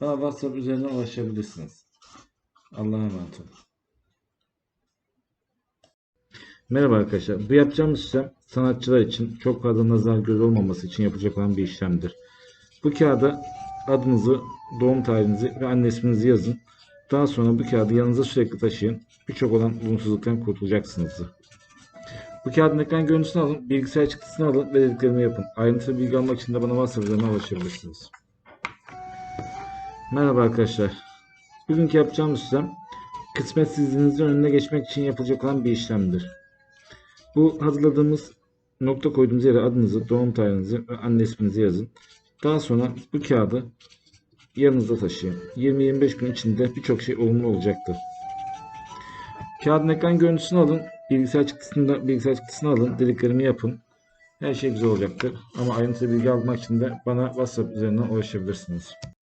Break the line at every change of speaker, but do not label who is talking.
bana WhatsApp üzerinden ulaşabilirsiniz. Allah'a emanet olun. Merhaba arkadaşlar. Bu yapacağımız işlem sanatçılar için çok fazla nazar göz olmaması için yapacak olan bir işlemdir. Bu kağıda adınızı, doğum tarihinizi ve anne isminizi yazın. Daha sonra bu kağıdı yanınıza sürekli taşıyın. Birçok olan olumsuzluktan kurtulacaksınızdır. Bu kağıdın ekran görüntüsünü alın, bilgisayar çıktısını alın ve dediklerimi yapın. Ayrıntılı bilgi almak için de bana WhatsApp üzerinden ulaşabilirsiniz. Merhaba arkadaşlar. Bugünkü yapacağımız işlem kısmetsizliğinizin önüne geçmek için yapılacak olan bir işlemdir. Bu hazırladığımız nokta koyduğumuz yere adınızı, doğum tarihinizi ve anne isminizi yazın. Daha sonra bu kağıdı yanınızda taşıyın. 20-25 gün içinde birçok şey olumlu olacaktır. Kağıdın ekran görüntüsünü alın, bilgisayar çıktısını, bilgisayar çıktısını alın, dediklerimi yapın. Her şey güzel olacaktır. Ama ayrıntılı bilgi almak için de bana WhatsApp üzerinden ulaşabilirsiniz.